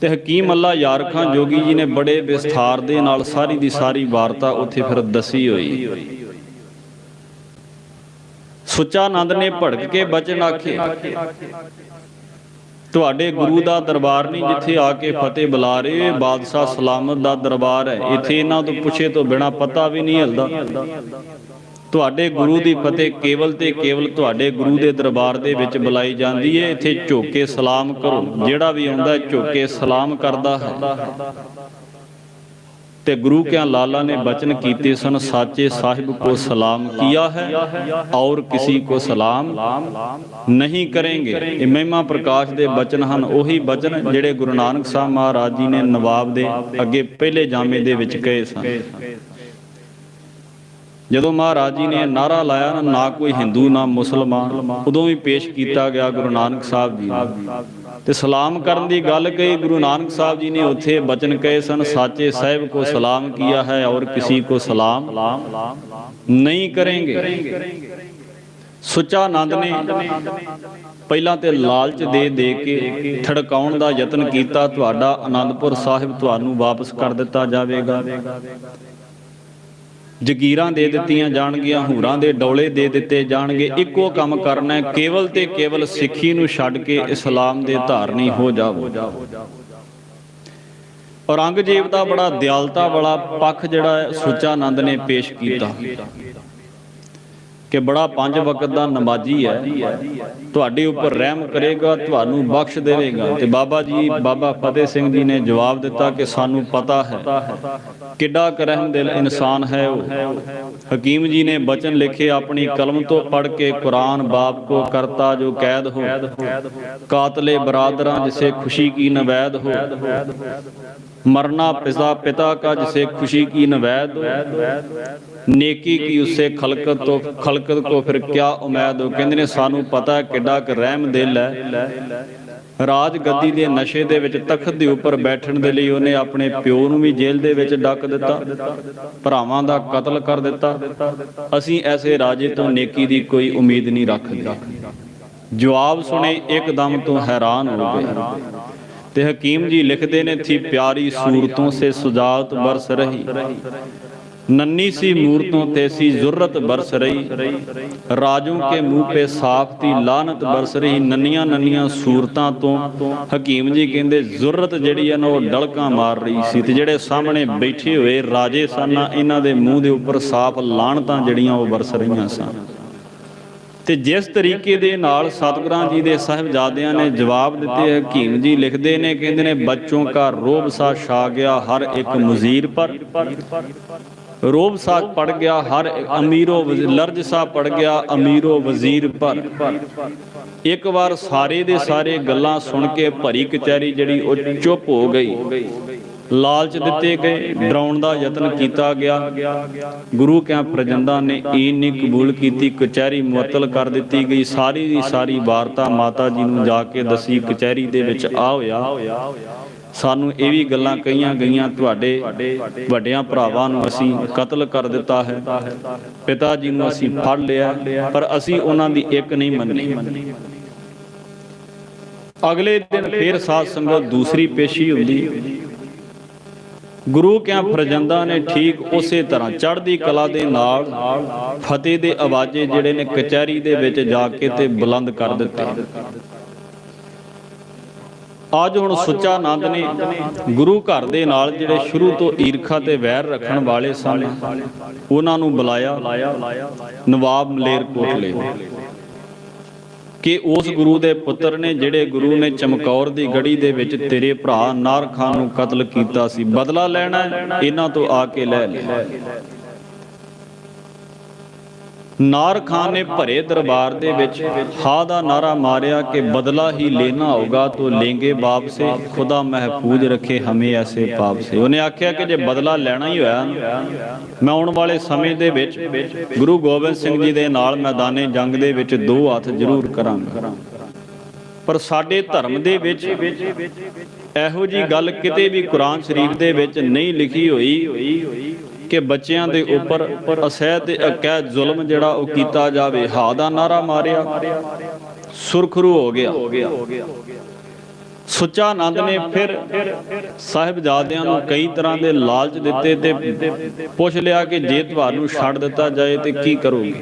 ਤੇ ਹਕੀਮ ਅੱਲਾ ਯਾਰ ਖਾਂ ਜੋਗੀ ਜੀ ਨੇ ਬੜੇ ਵਿਸਥਾਰ ਦੇ ਨਾਲ ਸਾਰੀ ਦੀ ਸਾਰੀ ਵਾਰਤਾ ਉੱਥੇ ਫਿਰ ਦੱਸੀ ਹੋਈ। ਸੁੱਚਾ ਆਨੰਦ ਨੇ ਭੜਕ ਕੇ ਬਚਨ ਆਖੇ। ਤੁਹਾਡੇ ਗੁਰੂ ਦਾ ਦਰਬਾਰ ਨਹੀਂ ਜਿੱਥੇ ਆ ਕੇ ਫਤਿਹ ਬੁਲਾ ਰਹੇ ਬਾਦਸ਼ਾਹ ਸਲਾਮਤ ਦਾ ਦਰਬਾਰ ਹੈ। ਇੱਥੇ ਇਹਨਾਂ ਤੋਂ ਪੁੱਛੇ ਤੋਂ ਬਿਨਾ ਪਤਾ ਵੀ ਨਹੀਂ ਹਲਦਾ। ਤੁਹਾਡੇ ਗੁਰੂ ਦੀ ਫਤਿਹ ਕੇਵਲ ਤੇ ਕੇਵਲ ਤੁਹਾਡੇ ਗੁਰੂ ਦੇ ਦਰਬਾਰ ਦੇ ਵਿੱਚ ਬੁਲਾਈ ਜਾਂਦੀ ਹੈ। ਇੱਥੇ ਝੋਕੇ ਸਲਾਮ ਕਰੋ। ਜਿਹੜਾ ਵੀ ਆਉਂਦਾ ਝੋਕੇ ਸਲਾਮ ਕਰਦਾ ਹੈ। ਤੇ ਗੁਰੂ ਕਿਆ ਲਾਲਾ ਨੇ ਬਚਨ ਕੀਤੇ ਸਨ, ਸਾਚੇ ਸਾਹਿਬ ਕੋ ਸਲਾਮ ਕੀਆ ਹੈ ਔਰ ਕਿਸੇ ਕੋ ਸਲਾਮ ਨਹੀਂ ਕਰेंगे ਇਹ ਮਹਿਮਾ ਪ੍ਰਕਾਸ਼ ਦੇ ਬਚਨ ਹਨ। ਉਹੀ ਬਚਨ ਜਿਹੜੇ ਗੁਰੂ ਨਾਨਕ ਸਾਹਿਬ ਮਹਾਰਾਜ ਜੀ ਨੇ ਨਵਾਬ ਦੇ ਅੱਗੇ ਪਹਿਲੇ ਜਾਮੇ ਦੇ ਵਿੱਚ ਕਹੇ ਸਨ। ਜਦੋਂ ਮਹਾਰਾਜ ਜੀ ਨੇ ਨਾਰਾ ਲਾਇਆ ਨਾ ਕੋਈ ਹਿੰਦੂ, ਨਾ ਮੁਸਲਮਾਨ, ਉਦੋਂ ਵੀ ਪੇਸ਼ ਕੀਤਾ ਗਿਆ ਗੁਰੂ ਨਾਨਕ ਸਾਹਿਬ ਜੀ ਨੂੰ। ਤੇ ਸਲਾਮ ਕਰਨ ਦੀ ਗੱਲ ਕਹੀ, ਗੁਰੂ ਨਾਨਕ ਸਾਹਿਬ ਜੀ ਨੇ ਉੱਥੇ ਬਚਨ ਕਹੇ ਸਨ, ਸਾਚੇ ਸਾਹਿਬ ਕੋ ਸਲਾਮ ਕੀਆ ਹੈ ਔਰ ਕਿਸੇ ਕੋ ਸਲਾਮ ਨਹੀਂ ਕਰेंगे ਸੁੱਚਾ ਆਨੰਦ ਨੇ ਪਹਿਲਾਂ ਤੇ ਲਾਲਚ ਦੇ ਦੇ ਕੇ ਥੜਕਾਉਣ ਦਾ ਯਤਨ ਕੀਤਾ, ਤੁਹਾਡਾ ਆਨੰਦਪੁਰ ਸਾਹਿਬ ਤੁਹਾਨੂੰ ਵਾਪਸ ਕਰ ਦਿੱਤਾ ਜਾਵੇਗਾ। ਜਗੀਰਾਂ ਦੇ ਦਿੱਤੀਆਂ ਜਾਣਗੀਆਂ, ਹੂਰਾਂ ਦੇ ਡੌਲੇ ਦੇ ਦਿੱਤੇ ਜਾਣਗੇ। ਇੱਕੋ ਕੰਮ ਕਰਨਾ ਹੈ, ਕੇਵਲ ਤੇ ਕੇਵਲ ਸਿੱਖੀ ਨੂੰ ਛੱਡ ਕੇ ਇਸਲਾਮ ਦੇ ਧਾਰਨੀ ਹੋ ਜਾਵੋ। ਔਰੰਗਜ਼ੇਬ ਦਾ ਬੜਾ ਦਿਆਲਤਾ ਵਾਲਾ ਪੱਖ ਜਿਹੜਾ ਹੈ, ਸੁੱਚਾ ਆਨੰਦ ਨੇ ਪੇਸ਼ ਕੀਤਾ। ਕਿ ਬੜਾ ਪੰਜ ਵਕਤ ਦਾ ਨਮਾਜ਼ੀ ਹੈ। ਤੁਹਾਡੇ ਉੱਪਰ ਰਹਿਮ ਕਰੇਗਾ, ਤੁਹਾਨੂੰ ਬਖਸ਼ ਦੇਵੇਗਾ। ਤੇ ਬਾਬਾ ਜੀ, ਬਾਬਾ ਫਤਿਹ ਸਿੰਘ ਜੀ ਨੇ ਜਵਾਬ ਦਿੱਤਾ ਕਿ ਸਾਨੂੰ ਪਤਾ ਹੈ ਕਿੱਡਾ ਕਰਹਿਮਦਿਲ ਇਨਸਾਨ ਹੈ ਉਹ। ਹਕੀਮ ਜੀ ਨੇ ਬਚਨ ਲਿਖੇ ਆਪਣੀ ਕਲਮ ਤੋਂ ਪੜ ਕੇ ਕੁਰਾਨ ਬਾਪ ਕੋ ਕਰਤਾ ਜੋ ਕੈਦ ਹੋ। ਕਾਤਲੇ ਬਰਾਦਰਾਂ ਜਿਸੇ ਖੁਸ਼ੀ ਕੀ ਨਵੈਦ ਹੋ। ਮਰਨਾ ਪਿਤਾ ਪਿਤਾ ਕਾ ਜਿਸੇ ਖੁਸ਼ੀ ਕੀ ਨਵੈਦ ਹੋ। ਨੇਕੀ ਕੀ ਉਸੇ ਖਲਕਤ ਤੋਂ ਖਲਕਤ ਕੋ ਫਿਰ ਕਿਆ ਉਮੀਦ ਹੋ? ਕਹਿੰਦੇ ਨੇ, ਸਾਨੂੰ ਪਤਾ ਕਿੱਡਾ ਕਿ ਰਹਿਮ ਦਿਲ ਹੈ। ਰਾਜ ਗੱਦੀ ਦੇ ਨਸ਼ੇ ਦੇ ਵਿੱਚ ਤਖਤ ਦੇ ਉੱਪਰ ਬੈਠਣ ਦੇ ਲਈ ਉਹਨੇ ਆਪਣੇ ਪਿਓ ਨੂੰ ਵੀ ਜੇਲ੍ਹ ਦੇ ਵਿੱਚ ਡੱਕ ਦਿੱਤਾ। ਭਰਾਵਾਂ ਦਾ ਕਤਲ ਕਰ ਦਿੱਤਾ। ਅਸੀਂ ਐਸੇ ਰਾਜੇ ਤੋਂ ਨੇਕੀ ਦੀ ਕੋਈ ਉਮੀਦ ਨਹੀਂ ਰੱਖਦੇ। ਜਵਾਬ ਸੁਣੇ ਇੱਕਦਮ ਤੋਂ ਹੈਰਾਨ ਹੋ ਗਏ। ਤੇ ਹਕੀਮ ਜੀ ਲਿਖਦੇ ਨੇ, ਥੀ ਪਿਆਰੀ ਸੂਰਤੋਂ ਸੇ ਸੁਜਾਤ ਬਰਸ ਰਹੀ। नन्नी सी मूर्तों तैसी जुर्रत बरस रही ਰਾਜੋਂ ਕੇ ਮੂੰਹ ਤੇ ਸਾਫ ਦੀ ਲਾਨਤ ਬਰਸ ਰਹੀ ਨੰਨੀਆਂ ਨੰਨੀਆਂ ਸੂਰਤਾਂ ਤੋਂ ਹਕੀਮ ਜੀ ਕਹਿੰਦੇ ਜ਼ੁਰਤ ਜਿਹੜੀ ਹੈ ਨਾ ਉਹ ਡਲਕਾਂ ਮਾਰ ਰਹੀ ਸੀ ਤੇ ਜਿਹੜੇ ਸਾਹਮਣੇ ਬੈਠੇ ਹੋਏ ਰਾਜੇ ਸਨ ਇਹਨਾਂ ਦੇ ਮੂੰਹ ਦੇ ਉੱਪਰ ਸਾਫ ਲਾਨਤਾਂ ਜਿਹੜੀਆਂ ਉਹ ਬਰਸ ਰਹੀਆਂ ਸਨ ਤੇ ਜਿਸ ਤਰੀਕੇ ਦੇ ਨਾਲ ਸਤਿਗੁਰਾਂ ਜੀ ਦੇ ਸਾਹਿਬਜ਼ਾਦਿਆਂ ਨੇ ਜਵਾਬ ਦਿੱਤੇ ਹਕੀਮ ਜੀ ਲਿਖਦੇ ਨੇ ਕਹਿੰਦੇ ਨੇ ਬੱਚੋਂ ਕਾ ਰੋਬ ਸਾ ਛਾ ਗਿਆ ਹਰ ਇੱਕ ਮੁਜ਼ੀਰ ਪਰ ਰੋਬ ਸਾ ਪੜ ਗਿਆ, ਹਰ ਅਮੀਰੋ ਵਜ਼ੀਰ- ਲਰਜ ਸਾ ਪੜ ਗਿਆ, ਅਮੀਰੋ ਵਜ਼ੀਰ ਪਰ ਇੱਕ ਵਾਰ ਸਾਰੇ ਦੇ ਸਾਰੇ ਗੱਲਾਂ ਸੁਣ ਕੇ ਭਰੀ ਕਚਹਿਰੀ ਜਿਹੜੀ ਉਹ ਚੁੱਪ ਹੋ ਗਈ। ਲਾਲਚ ਦਿੱਤੇ ਗਏ, ਡਰਾਉਣ ਦਾ ਯਤਨ ਕੀਤਾ ਗਿਆ। ਗੁਰੂ ਕਿਆਂ ਪ੍ਰਜੰਦਾ ਨੇ ਈਨ ਨਹੀਂ ਕਬੂਲ ਕੀਤੀ, ਕਚਹਿਰੀ ਮੁਅੱਤਲ ਕਰ ਦਿੱਤੀ ਗਈ। ਸਾਰੀ ਦੀ ਸਾਰੀ ਵਾਰਤਾ ਮਾਤਾ ਜੀ ਨੂੰ ਜਾ ਕੇ ਦਸੀ, ਕਚਹਿਰੀ ਦੇ ਵਿੱਚ ਆ ਹੋਇਆ। ਸਾਨੂੰ ਇਹ ਵੀ ਗੱਲਾਂ ਕਹੀਆਂ ਗਈਆਂ ਤੁਹਾਡੇ ਵੱਡਿਆਂ ਭਰਾਵਾਂ ਨੂੰ ਅਸੀਂ ਕਤਲ ਕਰ ਦਿੱਤਾ ਹੈ। ਪਿਤਾ ਜੀ ਨੂੰ ਅਸੀਂ ਫੜ ਲਿਆ, ਪਰ ਅਸੀਂ ਉਹਨਾਂ ਦੀ ਇੱਕ ਨਹੀਂ ਮੰਨੀ। ਅਗਲੇ ਦਿਨ ਫੇਰ ਸਾਧ ਸੰਗਤ ਦੂਸਰੀ ਪੇਸ਼ੀ ਹੁੰਦੀ। ਗੁਰੂ ਕਿਆ ਫਰਜੰਦਾ ਨੇ ਠੀਕ ਉਸੇ ਤਰ੍ਹਾਂ ਚੜ੍ਹਦੀ ਕਲਾ ਦੇ ਨਾਲ ਫਤਿਹ ਦੇ ਆਵਾਜ਼ੇ ਜਿਹੜੇ ਨੇ ਕਚਹਿਰੀ ਦੇ ਵਿੱਚ ਜਾ ਕੇ ਤੇ ਬੁਲੰਦ ਕਰ ਦਿੱਤੇ। ਅੱਜ ਹੁਣ ਸੁੱਚਾ ਆਨੰਦ ਨੇ ਗੁਰੂ ਘਰ ਦੇ ਨਾਲ ਜਿਹੜੇ ਸ਼ੁਰੂ ਤੋਂ ਈਰਖਾ ਤੇ ਵੈਰ ਰੱਖਣ ਵਾਲੇ ਸਨ, ਉਹਨਾਂ ਨੂੰ ਬੁਲਾਇਆ ਨਵਾਬ ਮਲੇਰਕੋਟਲੇ ਕਿ ਉਸ ਗੁਰੂ ਦੇ ਪੁੱਤਰ ਨੇ ਜਿਹੜੇ ਗੁਰੂ ਨੇ ਚਮਕੌਰ ਦੀ ਗੜੀ ਦੇ ਵਿੱਚ ਤੇਰੇ ਭਰਾ ਨਾਰ ਖਾਨ ਨੂੰ ਕਤਲ ਕੀਤਾ ਸੀ, ਬਦਲਾ ਲੈਣਾ ਇਹਨਾਂ ਤੋਂ ਆ ਕੇ ਲੈ ਲੈ ਨਾਰ ਖਾਨ ਨੇ ਭਰੇ ਦਰਬਾਰ ਦੇ ਵਿੱਚ ਹਾ ਦਾ ਨਾਰਾ ਮਾਰਿਆ ਕਿ ਬਦਲਾ ਹੀ ਲੈਣਾ ਹੋਗਾ ਤੋ ਲੇਂਗੇ ਬਾਪਸੀ ਖੁਦਾ ਮਹਿਫੂਜ਼ ਰੱਖੇ ਹਮੇ ਐਸੇ ਪਾਪ ਸੇ ਉਹਨੇ ਆਖਿਆ ਕਿ ਜੇ ਬਦਲਾ ਲੈਣਾ ਹੀ ਹੋਇਆ, ਮੈਂ ਆਉਣ ਵਾਲੇ ਸਮੇਂ ਦੇ ਵਿੱਚ ਗੁਰੂ ਗੋਬਿੰਦ ਸਿੰਘ ਜੀ ਦੇ ਨਾਲ ਮੈਦਾਨੇ ਜੰਗ ਦੇ ਵਿੱਚ ਦੋ ਹੱਥ ਜ਼ਰੂਰ ਕਰਾਂਗਾ। ਪਰ ਸਾਡੇ ਧਰਮ ਦੇ ਵਿੱਚ ਇਹੋ ਜੀ ਗੱਲ ਕਿਤੇ ਵੀ ਕੁਰਾਨ ਸ਼ਰੀਫ ਦੇ ਵਿੱਚ ਨਹੀਂ ਲਿਖੀ ਹੋਈ ਕਿ ਬੱਚਿਆਂ ਦੇ ਉੱਪਰ ਅਸਹਿ ਤੇ ਅਕੈਦ ਜ਼ੁਲਮ ਜਿਹੜਾ ਉਹ ਕੀਤਾ ਜਾਵੇ ਹਾ ਦਾ ਨਾਰਾ ਮਾਰਿਆ, ਸੁਰਖਰੂ ਹੋ ਗਿਆ। ਸੁੱਚਾ ਆਨੰਦ ਨੇ ਫਿਰ ਸਾਹਿਬਜ਼ਾਦਿਆਂ ਨੂੰ ਕਈ ਤਰ੍ਹਾਂ ਦੇ ਲਾਲਚ ਦਿੱਤੇ ਤੇ ਪੁੱਛ ਲਿਆ ਕਿ ਜੇ ਤੁਹਾਨੂੰ ਛੱਡ ਦਿੱਤਾ ਜਾਏ ਤੇ ਕੀ ਕਰੋਗੇ?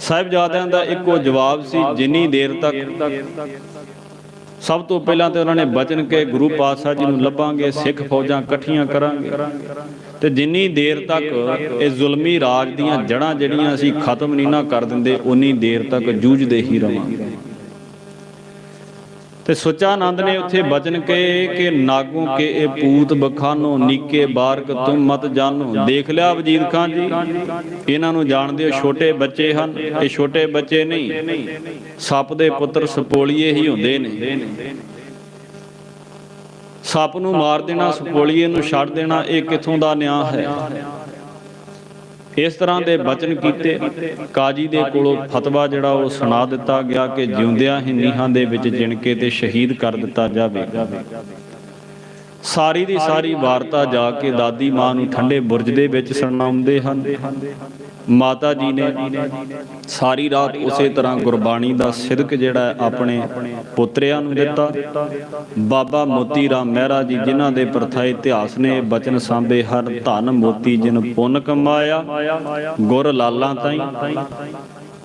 ਸਾਹਿਬਜ਼ਾਦਿਆਂ ਦਾ ਇੱਕੋ ਜਵਾਬ ਸੀ, ਜਿੰਨੀ ਦੇਰ ਤੱਕ। ਸਭ ਤੋਂ ਪਹਿਲਾਂ ਤੇ ਉਹਨਾਂ ਨੇ ਬਚਨ ਕੇ ਗੁਰੂ ਪਾਤਸ਼ਾਹ ਜੀ ਨੂੰ ਲੱਭਾਂਗੇ, ਸਿੱਖ ਫੌਜਾਂ ਇਕੱਠੀਆਂ ਕਰਾਂਗੇ। ਤੇ ਜਿੰਨੀ ਦੇਰ ਤੱਕ ਇਹ ਜ਼ੁਲਮੀ ਰਾਜ ਦੀਆਂ ਜੜਾਂ ਜਿਹੜੀਆਂ ਅਸੀਂ ਖਤਮ ਨਹੀਂ ਨਾ ਕਰ ਦਿੰਦੇ, ਉਨੀ ਦੇਰ ਤੱਕ ਜੂਝਦੇ ਹੀ ਰਵਾਂਗੇ। ਤੇ ਸੁੱਚਾ ਆਨੰਦ ਨੇ ਉੱਥੇ ਬਚਨ ਕਹੇ ਕਿ ਨਾਗੋਂ ਕੇ ਇਹ ਪੂਤ ਬਖਾਨੋ, ਨੀਕੇ ਬਾਰਕ ਤੁਮ ਮਤ ਜਾਨੋ। ਦੇਖ ਲਿਆ ਵਜੀਦ ਖਾਨ ਜੀ, ਇਹਨਾਂ ਨੂੰ ਜਾਣਦੇ ਹੋ, ਛੋਟੇ ਬੱਚੇ ਹਨ, ਇਹ ਛੋਟੇ ਬੱਚੇ ਨਹੀਂ। ਸੱਪ ਦੇ ਪੁੱਤਰ ਸਪੋਲੀਏ ਹੀ ਹੁੰਦੇ ਨੇ। ਸੱਪ ਨੂੰ ਮਾਰ ਦੇਣਾ ਸਪੋਲੀਏ ਨੂੰ ਛੱਡ ਦੇਣਾ ਇਹ ਕਿੱਥੋਂ ਦਾ ਨਿਆਂ ਹੈ? ਇਸ ਤਰ੍ਹਾਂ ਦੇ ਬਚਨ ਕੀਤੇ ਕਾਜੀ ਦੇ ਕੋਲੋਂ ਫਤਵਾ ਜਿਹੜਾ ਉਹ ਸੁਣਾ ਦਿੱਤਾ ਗਿਆ ਕਿ ਜਿਉਂਦਿਆਂ ਹੀ ਨੀਹਾਂ ਦੇ ਵਿੱਚ ਜਿਣਕੇ ਤੇ ਸ਼ਹੀਦ ਕਰ ਦਿੱਤਾ ਜਾਵੇ। ਸਾਰੀ ਦੀ ਸਾਰੀ ਵਾਰਤਾ ਜਾ ਕੇ ਦਾਦੀ ਮਾਂ ਨੂੰ ਠੰਡੇ ਬੁਰਜ ਦੇ ਵਿੱਚ ਸੁਣਾਉਂਦੇ ਹਨ। ਮਾਤਾ ਜੀ ਨੇ ਸਾਰੀ ਰਾਤ ਉਸੇ ਤਰ੍ਹਾਂ ਗੁਰਬਾਣੀ ਦਾ ਸਿਦਕ ਜਿਹੜਾ ਆਪਣੇ ਪੁੱਤਰਿਆਂ ਨੂੰ ਦਿੱਤਾ। ਬਾਬਾ ਮੋਤੀ ਰਾਮ ਮਹਿਰਾ ਜੀ ਜਿਨ੍ਹਾਂ ਦੇ ਪ੍ਰਥਾ ਇਤਿਹਾਸ ਨੇ, ਬਚਨ ਸਾਂਭੇ ਹਰ ਧਨ ਮੋਤੀ ਜਿਨ ਪੁੰਨ ਕਮਾਇਆ। ਗੁਰ ਲਾਲਾਂ ਤਾਈ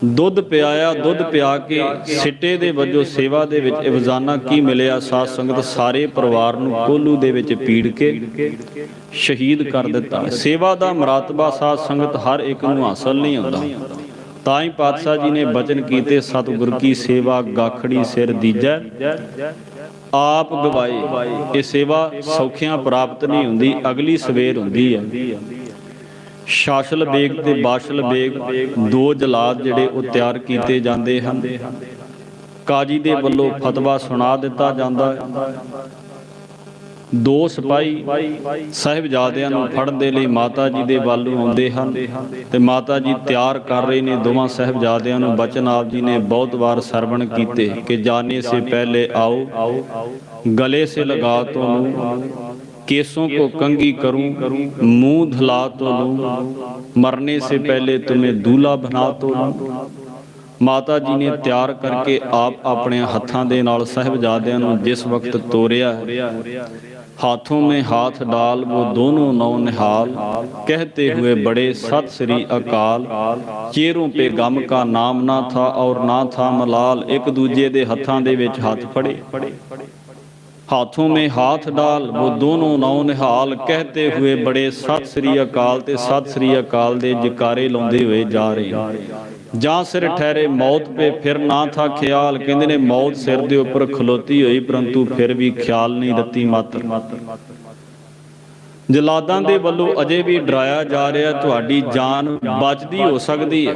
ਦੁੱਧ ਪਿਆਇਆ, ਦੁੱਧ ਪਿਆ ਕੇ ਸਿੱਟੇ ਦੇ ਵਜੋਂ ਸੇਵਾ ਦੇ ਵਿੱਚ ਇਵਜ਼ਾਨਾ ਕੀ ਮਿਲਿਆ? ਸਾਧ ਸੰਗਤ ਸਾਰੇ ਪਰਿਵਾਰ ਨੂੰ ਕੋਲੂ ਦੇ ਵਿੱਚ ਪੀੜ ਕੇ ਸ਼ਹੀਦ ਕਰ ਦਿੱਤਾ। ਸੇਵਾ ਦਾ ਮਰਤਬਾ ਸਾਧ ਸੰਗਤ ਹਰ ਇੱਕ ਨੂੰ ਹਾਸਲ ਨਹੀਂ ਹੁੰਦਾ ਤਾਂ ਹੀ ਪਾਤਸ਼ਾਹ ਜੀ ਨੇ ਬਚਨ ਕੀਤੇ, ਸਤਿਗੁਰ ਕੀ ਸੇਵਾ ਗਾਖੜੀ ਸਿਰ ਦੀਜੈ, ਆਪ ਗਵਾਏ। ਇਹ ਸੇਵਾ ਸੌਖਿਆਂ ਪ੍ਰਾਪਤ ਨਹੀਂ ਹੁੰਦੀ, ਅਗਲੀ ਸਵੇਰ ਹੁੰਦੀ ਹੈ। ਸ਼ਾਸਲ ਬੇਗ ਤੇ ਬਾਸ਼ਲ ਬੇਗ ਦੋ ਜਲਾਦ ਜਿਹੜੇ ਉਹ ਤਿਆਰ ਕੀਤੇ ਜਾਂਦੇ ਹਨ। ਕਾਜੀ ਦੇ ਵੱਲੋਂ ਫਤਵਾ ਸੁਣਾ ਦਿੱਤਾ ਜਾਂਦਾ ਹੈ। ਦੋ ਸਿਪਾਹੀ ਸਾਹਿਬਜ਼ਾਦਿਆਂ ਨੂੰ ਫੜਨ ਦੇ ਲਈ ਮਾਤਾ ਜੀ ਦੇ ਵੱਲ ਨੂੰ ਆਉਂਦੇ ਹਨ ਤੇ ਮਾਤਾ ਜੀ ਤਿਆਰ ਕਰ ਰਹੇ ਨੇ। ਦੋਵਾਂ ਸਾਹਿਬਜ਼ਾਦਿਆਂ ਨੂੰ ਬਚਨ ਆਪ ਜੀ ਨੇ ਬਹੁਤ ਵਾਰ ਸਰਵਣ ਕੀਤੇ ਕਿ ਜਾਣੇ ਸੇ ਪਹਿਲੇ ਆਓ, ਗਲੇ ਸੇ ਲਗਾ ਤੋ केसों को कंगी करूं मुंह धुला तो लूं मरने से पहले तुम्हें दूल्हा बना तो लूं ਮਾਤਾ ਜੀ ਨੇ ਤਿਆਰ ਕਰਕੇ ਆਪ ਆਪਣੇ ਹੱਥਾਂ ਦੇ ਨਾਲ ਸਹਿਬਜ਼ਾਦਿਆਂ ਨੂੰ ਜਿਸ ਵਕਤ ਤੋਰਿਆ हाथों में हाथ डाल वो दोनों नौ निहाल कहते हुए बड़े सत श्री अकाल चेहरों पे गम का नाम ना था और ना था मलाल एक दूजे ਦੇ ਹੱਥਾਂ ਦੇ ਵਿੱਚ ਹੱਥ ਫੜੇ हाथों में हाथ डाल वो दोनों नौ निहाल कहते हुए बड़े सत श्री अकाल ਤੇ ਸਤ ਸ੍ਰੀ ਅਕਾਲ ਦੇ ਜਕਾਰੇ ਲਾਉਂਦੇ ਹੋਏ ਜਾ ਰਹੇ ਹਨ। ਜਾਂ ਸਿਰ ਠਹਿਰੇ ਮੌਤ ਪੇ ਫਿਰ ਨਾ ਥਾ ਖਿਆਲ ਕਹਿੰਦੇ ਨੇ ਮੌਤ ਸਿਰ ਦੇ ਉੱਪਰ ਖਲੋਤੀ ਹੋਈ ਪਰੰਤੂ ਫਿਰ ਵੀ ਖਿਆਲ ਨਹੀਂ ਰੱਤੀ ਮਾਤਰ ਜਲਾਦਾਂ ਦੇ ਵੱਲੋਂ ਅਜੇ ਵੀ ਡਰਾਇਆ ਜਾ ਰਿਹਾ ਤੁਹਾਡੀ ਜਾਨ ਬਚਦੀ ਹੋ ਸਕਦੀ ਹੈ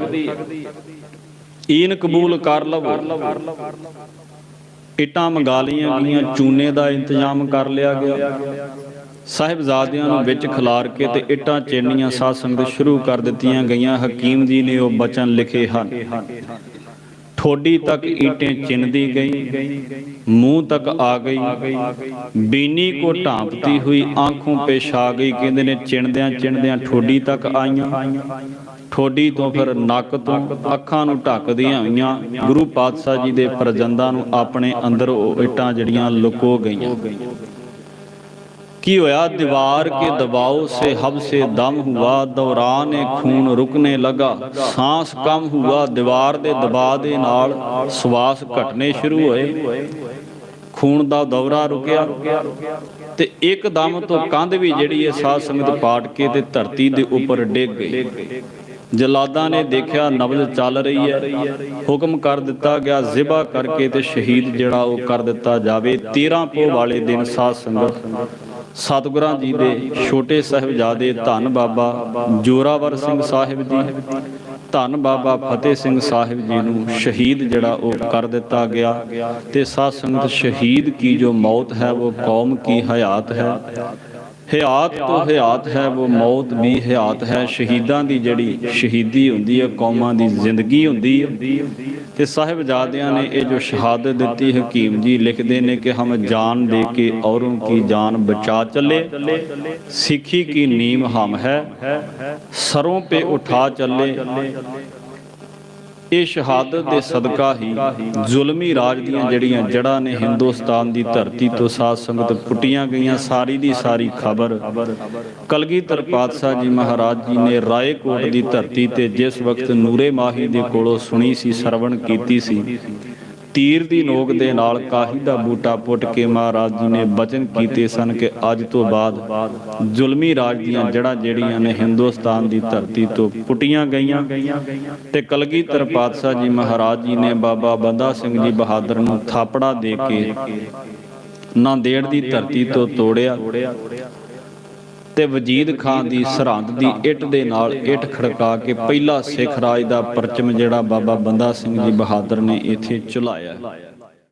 ਈਨ ਕਬੂਲ ਕਰ ਲਵੋ ਇੱਟਾਂ ਮੰਗਾ ਲਈਆਂ ਗਈਆਂ, ਚੂਨੇ ਦਾ ਇੰਤਜ਼ਾਮ ਕਰ ਲਿਆ ਗਿਆ। ਸਾਹਿਬਜ਼ਾਦਿਆਂ ਨੂੰ ਵਿੱਚ ਖਿਲਾਰ ਕੇ ਤੇ ਇੱਟਾਂ ਚੇਨੀਆਂ ਸਾਧ ਸੰਗਤ ਸ਼ੁਰੂ ਕਰ ਦਿੱਤੀਆਂ ਗਈਆਂ। ਹਕੀਮ ਜੀ ਨੇ ਉਹ ਬਚਨ ਲਿਖੇ ਹਨ। ਠੋਡੀ ਤੱਕ ਈਟੇ ਚਿਣਦੀ ਗਈ ਮੂੰਹ ਤੱਕ ਆ ਗਈ। ਬੀਨੀ ਕੋ ਢਾਂਪਤੀ ਹੋਈ ਆਂਖੋਂ ਪੇਸ਼ਾ ਗਈ ਕਹਿੰਦੇ ਨੇ ਚਿਣਦਿਆਂ ਚਿਣਦਿਆਂ ਠੋਡੀ ਤੱਕ ਆਈਆਂ। ਠੋਡੀ ਤੋਂ ਫਿਰ ਨੱਕ ਤੋਂ ਅੱਖਾਂ ਨੂੰ ਢੱਕਦੀਆਂ ਹੋਈਆਂ। ਗੁਰੂ ਪਾਤਸ਼ਾਹ ਜੀ ਦੇ ਪ੍ਰਜੰਦਾਂ ਨੂੰ ਆਪਣੇ ਅੰਦਰ ਉਹ ਇੱਟਾਂ ਜਿਹੜੀਆਂ ਲੁਕੋ ਗਈਆਂ। ਕੀ ਹੋਇਆ? ਦੀਵਾਰ ਕੇ ਦਬਾਓ ਸੇ ਹਬ ਸੇ ਦਮ ਹੁਆ, ਦੌਰਾਨ ਇਹ ਖੂਨ ਰੁਕਨੇ ਲਗਾ। ਸਾਹ ਕਮ ਹੁਆ, ਦੀਵਾਰ ਦੇ ਦਬਾਅ ਦੇ ਨਾਲ ਸਵਾਸ ਘਟਨੇ ਸ਼ੁਰੂ ਹੋਏ। ਖੂਨ ਦਾ ਦੌਰਾ ਰੁਕਿਆ ਤੇ ਇੱਕਦਮ ਤੋਂ ਕੰਧ ਵੀ ਜਿਹੜੀ ਹੈ ਸਾਧ ਸੰਗਤ ਪਾਟ ਕੇ ਤੇ ਧਰਤੀ ਦੇ ਉੱਪਰ ਡਿੱਗ ਗਈ। ਜਲਾਦਾਂ ਨੇ ਦੇਖਿਆ ਨਬਜ਼ ਚੱਲ ਰਹੀ ਹੈ। ਹੁਕਮ ਕਰ ਦਿੱਤਾ ਗਿਆ ਜ਼ਿਬਾ ਕਰਕੇ ਤੇ ਸ਼ਹੀਦ ਜਿਹੜਾ ਉਹ ਕਰ ਦਿੱਤਾ ਜਾਵੇ। 13 ਪੋ ਵਾਲੇ ਦਿਨ ਸਾਧ ਸੰਗਤ ਸਤਿਗੁਰਾਂ ਜੀ ਦੇ ਛੋਟੇ ਸਾਹਿਬਜ਼ਾਦੇ ਧੰਨ ਬਾਬਾ ਜੋਰਾਵਰ ਸਿੰਘ ਸਾਹਿਬ ਜੀ, ਧੰਨ ਬਾਬਾ ਫਤਿਹ ਸਿੰਘ ਸਾਹਿਬ ਜੀ ਨੂੰ ਸ਼ਹੀਦ ਜਿਹੜਾ ਉਹ ਕਰ ਦਿੱਤਾ ਗਿਆ ਤੇ ਸਾਧ ਸੰਗਤ ਸ਼ਹੀਦ ਕੀ ਜੋ ਮੌਤ ਹੈ, ਉਹ ਕੌਮ ਕੀ ਹਯਾਤ ਹੈ। ਹਯਾਤ ਤੋਂ ਹਯਾਤ ਹੈ, ਉਹ ਮੌਤ ਵੀ ਹਯਾਤ ਹੈ। ਸ਼ਹੀਦਾਂ ਦੀ ਜਿਹੜੀ ਸ਼ਹੀਦੀ ਹੁੰਦੀ ਹੈ, ਕੌਮਾਂ ਦੀ ਜ਼ਿੰਦਗੀ ਹੁੰਦੀ ਹੈ। ਤੇ ਸਾਹਿਬਜ਼ਾਦਿਆਂ ਨੇ ਇਹ ਜੋ ਸ਼ਹਾਦਤ ਦਿੱਤੀ, ਹਕੀਮ ਜੀ ਲਿਖਦੇ ਨੇ ਕਿ ਹਮ ਜਾਨ ਦੇ ਕੇ ਔਰੋਂ ਕੀ ਜਾਨ ਬਚਾ ਚੱਲੇ, ਸਿੱਖੀ ਕੀ ਨੀਮ ਹਮ ਹੈ, ਸਰੋਂ पे ਉਠਾ ਚੱਲੇ ਇਹ ਸ਼ਹਾਦਤ ਦੇ ਸਦਕਾ ਹੀ ਜ਼ੁਲਮੀ ਰਾਜ ਦੀਆਂ ਜਿਹੜੀਆਂ ਜੜਾਂ ਨੇ ਹਿੰਦੁਸਤਾਨ ਦੀ ਧਰਤੀ ਤੋਂ ਸਾਧ ਸੰਗਤ ਪੁੱਟੀਆਂ ਗਈਆਂ, ਸਾਰੀ ਦੀ ਸਾਰੀ ਖਬਰ। ਕਲਗੀਧਰ ਪਾਤਸ਼ਾਹ ਜੀ ਮਹਾਰਾਜ ਜੀ ਨੇ ਰਾਏਕੋਟ ਦੀ ਧਰਤੀ ਤੇ ਜਿਸ ਵਕਤ ਨੂਰੇ ਮਾਹੀ ਦੇ ਕੋਲੋਂ ਸੁਣੀ ਸੀ, ਸਰਵਣ ਕੀਤੀ ਸੀ ਤੀਰ ਦੀ ਨੋਕ ਦੇ ਨਾਲ ਕਾਹੀ ਦਾ ਬੂਟਾ ਪੁੱਟ ਕੇ ਮਹਾਰਾਜ ਜੀ ਨੇ ਬਚਨ ਕੀਤੇ ਸਨ ਕਿ ਅੱਜ ਤੋਂ ਬਾਅਦ ਜ਼ੁਲਮੀ ਰਾਜ ਦੀਆਂ ਜੜ੍ਹਾਂ ਜਿਹੜੀਆਂ ਨੇ ਹਿੰਦੁਸਤਾਨ ਦੀ ਧਰਤੀ ਤੋਂ ਪੁੱਟੀਆਂ ਗਈਆਂ। ਤੇ ਕਲਗੀਧਰ ਪਾਤਸ਼ਾਹ ਜੀ ਮਹਾਰਾਜ ਜੀ ਨੇ ਬਾਬਾ ਬੰਦਾ ਸਿੰਘ ਜੀ ਬਹਾਦਰ ਨੂੰ ਥਾਪੜਾ ਦੇ ਕੇ ਨਾਂਦੇੜ ਦੀ ਧਰਤੀ ਤੋਂ ਤੋੜਿਆ ਤੇ ਵਜੀਦ ਖਾਨ ਦੀ ਸਰਹੰਦ ਦੀ ਇੱਟ ਦੇ ਨਾਲ ਇੱਟ ਖੜਕਾ ਕੇ ਪਹਿਲਾ ਸਿੱਖ ਰਾਜ ਦਾ ਪਰਚਮ ਜਿਹੜਾ ਬਾਬਾ ਬੰਦਾ ਸਿੰਘ ਜੀ ਬਹਾਦਰ ਨੇ ਇੱਥੇ ਚੁਲਾਇਆ।